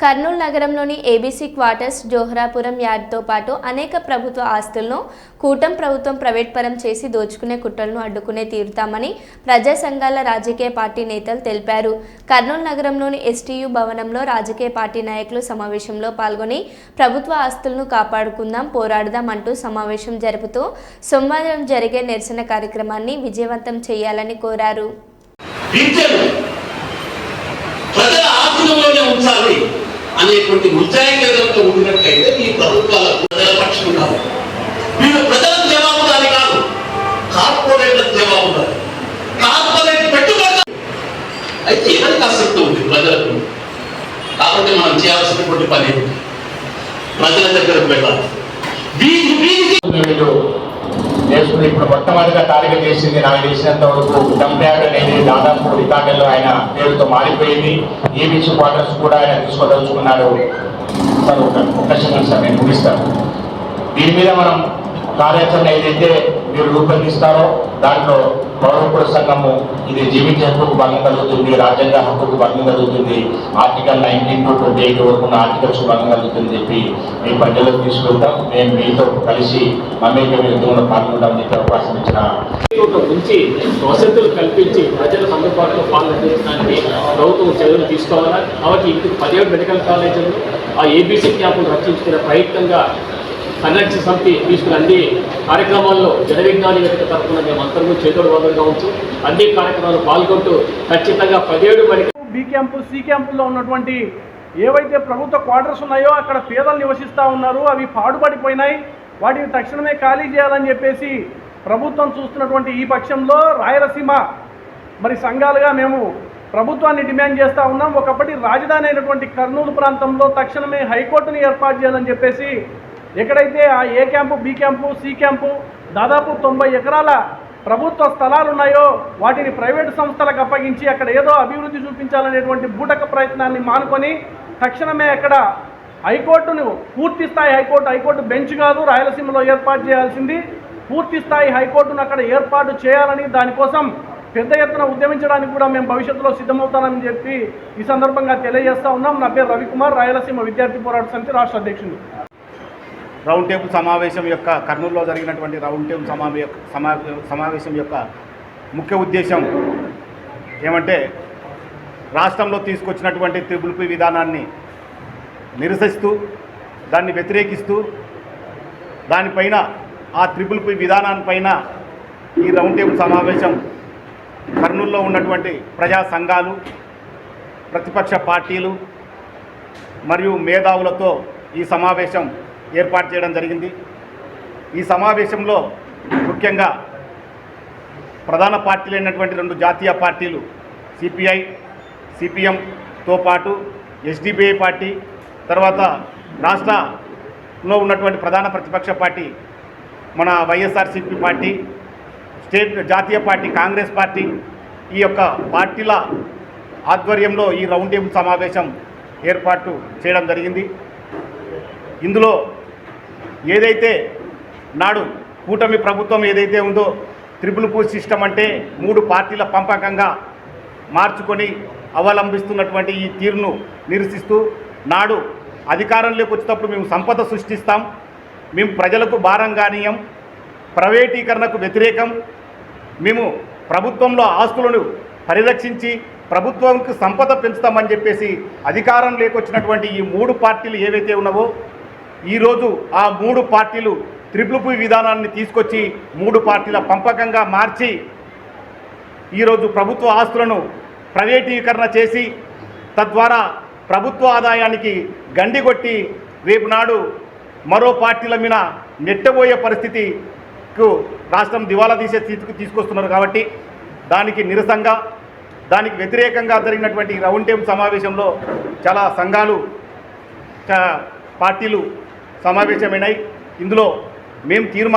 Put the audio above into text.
కర్నూలు నగరంలోని ABC quarters Joharapuram యార్డ్తో పాటు అనేక ప్రభుత్వ ఆస్తులను కూటం ప్రభుత్వం ప్రైవేట్ పరం చేసి దోచుకునే కుట్రలను అడ్డుకునే తీరుతామని ప్రజా సంఘాల రాజకీయ పార్టీ నేతలు తెలిపారు. కర్నూలు నగరంలోని ఎస్టీయు భవనంలో రాజకీయ పార్టీ నాయకులు సమావేశంలో పాల్గొని ప్రభుత్వ ఆస్తులను కాపాడుకుందాం పోరాడదాం అంటూ సమావేశం జరుపుతూ సోమవారం జరిగే నిరసన కార్యక్రమాన్ని విజయవంతం చేయాలని కోరారు. విద్యను ఆధీనంలోనే ఉంచాలి అనేటువంటి ముద్దాయితనంతో ఉండినట్లయితే ఈ ప్రభుత్వాల ప్రజల పక్షం కాదు. వీళ్ళు ప్రజలకు జవాబుదారి కాదు. కార్పొరేట్లకు జవాబుదారి. కార్పొరేట్ పెట్టుబడి అయితే ఎవరికి ఆసక్తి ఉంది ప్రజలకు? కాబట్టి మనం చేయాల్సినటువంటి పని ఏమిటి? ప్రజల దగ్గరకు వెళ్ళాలి. వీధి వీధికి చేసుకుని ఇప్పుడు మొట్టమొదటిగా టార్గెట్ చేసింది నాకు తెలిసినంత వరకు డంప్యార్డ్ అనేది దాదాపు రికార్డుల్లో ఆయన పేరుతో మారిపోయింది. ఏబీసీ క్వార్టర్స్ కూడా ఆయన తీసుకోదలుచుకున్నాడు సార్ ఒక సెకండ్ సార్ నేను ముగిస్తాను. దీని మీద మనం కార్యాచరణ ఏదైతే మీరు రూపొందిస్తారో దాంట్లో పౌరకుల సంఘము ఇది జీవిత హక్కుకు భంగం కలుగుతుంది రాజ్యాంగ హక్కుకు భంగం కలుగుతుంది article nineteen to twenty eight వరకు ఆర్టికల్స్ భంగం కలుగుతుంది చెప్పి మీ ప్రజలకు తీసుకెళ్తాం మేము మీతో కలిసి మమ్మేక విరుద్ధంలో పాల్గొంటామని చెప్పి అవకాశం ఇచ్చిన ఒక ఉంచి వసతులు కల్పించి ప్రజలకు అందుబాటులో పాలన అందించడానికి ప్రభుత్వం చర్యలు తీసుకోవాలా? కాబట్టి ఇప్పుడు పదిహేడు మెడికల్ కాలేజీలు ఆ ఏబీసీ క్యాంపులు రక్షించుకునే ప్రయత్నంగా కన్నెక్షన్ సమితి తీసుకుని అన్ని కార్యక్రమాల్లో జనవిజ్ఞాని వ్యక్తి తరఫున మేము అందరూ చేతుడు వదలుగా ఉంచు అన్ని కార్యక్రమాలు పాల్గొంటూ ఖచ్చితంగా పదిహేడు మెడికల్ బి క్యాంపు సి క్యాంపుల్లో ఉన్నటువంటి ఏవైతే ప్రభుత్వ క్వార్టర్స్ ఉన్నాయో అక్కడ పేదలు నివసిస్తూ ఉన్నారు అవి పాడుపడిపోయినాయి. వాటిని తక్షణమే ఖాళీ చేయాలని చెప్పేసి ప్రభుత్వం చూస్తున్నటువంటి ఈ పక్షంలో రాయలసీమ మరి సంఘాలుగా మేము ప్రభుత్వాన్ని డిమాండ్ చేస్తూ ఉన్నాం. ఒకప్పటి రాజధాని అయినటువంటి కర్నూలు ప్రాంతంలో తక్షణమే హైకోర్టుని ఏర్పాటు చేయాలని చెప్పేసి ఎక్కడైతే ఆ A camp B camp C camp దాదాపు తొంభై ఎకరాల ప్రభుత్వ స్థలాలు ఉన్నాయో వాటిని ప్రైవేటు సంస్థలకు అప్పగించి అక్కడ ఏదో అభివృద్ధి చూపించాలనేటువంటి బూటక ప్రయత్నాన్ని మానుకొని తక్షణమే అక్కడ హైకోర్టును పూర్తి స్థాయి హైకోర్టు హైకోర్టు బెంచ్ కాదు రాయలసీమలో ఏర్పాటు చేయాల్సింది. పూర్తి స్థాయి హైకోర్టును అక్కడ ఏర్పాటు చేయాలని దానికోసం పెద్ద ఎత్తున ఉద్యమించడానికి కూడా మేము భవిష్యత్తులో సిద్ధమవుతామని చెప్పి ఈ సందర్భంగా తెలియజేస్తా ఉన్నాం. నా పేరు రవికుమార్ రాయలసీమ విద్యార్థి పోరాట సమితి రాష్ట్ర అధ్యక్షుడు. రౌండ్ టేబుల్ సమావేశం యొక్క కర్నూలులో జరిగినటువంటి రౌండ్ టేబుల్ సమావే సమావేశం యొక్క ముఖ్య ఉద్దేశం ఏమంటే రాష్ట్రంలో తీసుకొచ్చినటువంటి త్రిపుల్ పి విధానాన్ని నిరసిస్తూ దాన్ని వ్యతిరేకిస్తూ దానిపైన ఆ త్రిపుల్ పి విధానానిపైన ఈ రౌండ్ టేబుల్ సమావేశం కర్నూలులో ఉన్నటువంటి ప్రజా సంఘాలు ప్రతిపక్ష పార్టీలు మరియు మేధావులతో ఈ సమావేశం ఏర్పాటు చేయడం జరిగింది. ఈ సమావేశంలో ముఖ్యంగా ప్రధాన పార్టీలు అయినటువంటి రెండు జాతీయ పార్టీలు సిపిఐ సిపిఎంతో పాటు ఎస్డిపిఐ పార్టీ తర్వాత రాష్ట్రంలో ఉన్నటువంటి ప్రధాన ప్రతిపక్ష పార్టీ మన వైఎస్ఆర్సిపి పార్టీ స్టేట్ జాతీయ పార్టీ కాంగ్రెస్ పార్టీ ఈ యొక్క పార్టీల ఆధ్వర్యంలో ఈ రౌండ్ టేబుల్ సమావేశం ఏర్పాటు చేయడం జరిగింది. ఇందులో ఏదైతే నాడు కూటమి ప్రభుత్వం ఏదైతే ఉందో త్రిపుల్ పూ సిస్టమ్ అంటే మూడు పార్టీల పంపకంగా మార్చుకొని అవలంబిస్తున్నటువంటి ఈ తీరును నిరసిస్తూ నాడు అధికారంలోకి వచ్చేటప్పుడు మేము సంపద సృష్టిస్తాం. మేము ప్రజలకు భారం కానీయం. ప్రైవేటీకరణకు వ్యతిరేకం. మేము ప్రభుత్వంలో ఆస్తులను పరిరక్షించి ప్రభుత్వంకు సంపద పెంచుతామని చెప్పేసి అధికారం లేకొచ్చినటువంటి ఈ మూడు పార్టీలు ఏవైతే ఉన్నావో ఈరోజు ఆ మూడు పార్టీలు త్రిపులుపు విధానాన్ని తీసుకొచ్చి మూడు పార్టీల పంపకంగా మార్చి ఈరోజు ప్రభుత్వ ఆస్తులను ప్రైవేటీకరణ చేసి తద్వారా ప్రభుత్వ ఆదాయానికి గండి కొట్టి రేపు నాడు మరో పార్టీల మీద నెట్టబోయే పరిస్థితికు రాష్ట్రం దివాలా తీసే స్థితికి తీసుకొస్తున్నారు కాబట్టి దానికి నిరసంగా దానికి వ్యతిరేకంగా జరిగినటువంటి రౌండ్ టేబుల్ సమావేశంలో చాలా సంఘాలు పార్టీలు సమావేశమైనాయి. ఇందులో మేము తీర్మానం